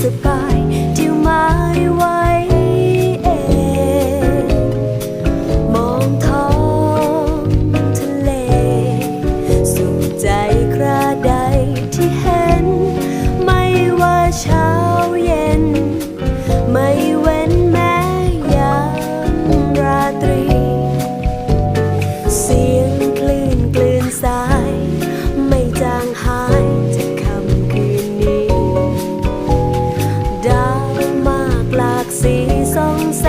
สกายที่มาได้ไว้เองมองท้องทะเล สุขใจคราใดที่เห็น ไม่ว่าเช้าเย็น ไม่เว้นแม้ยามราตรี เสีย ส่องแส